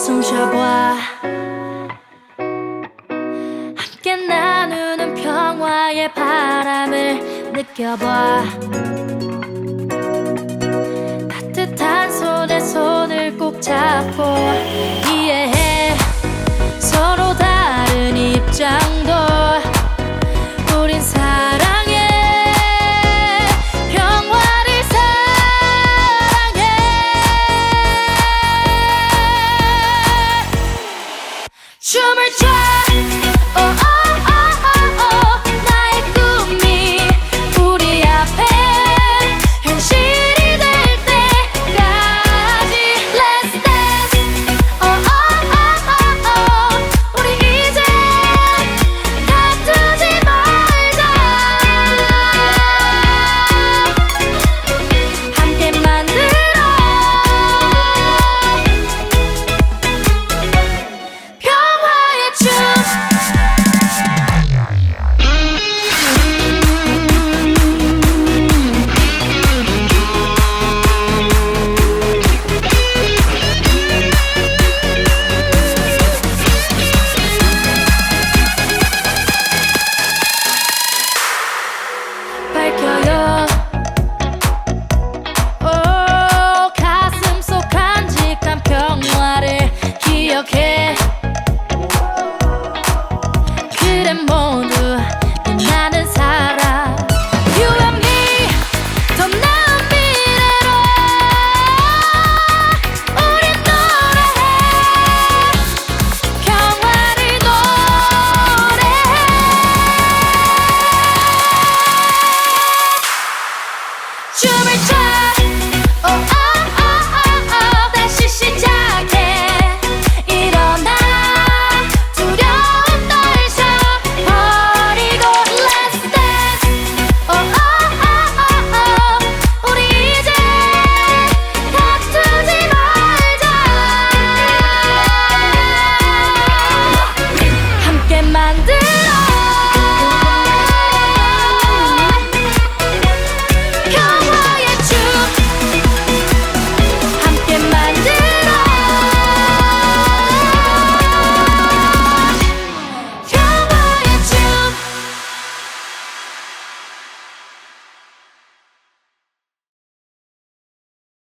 숨 쉬어봐 함께 나누는 평화의 바람을 느껴봐 춤을 춰 oh, oh. to return.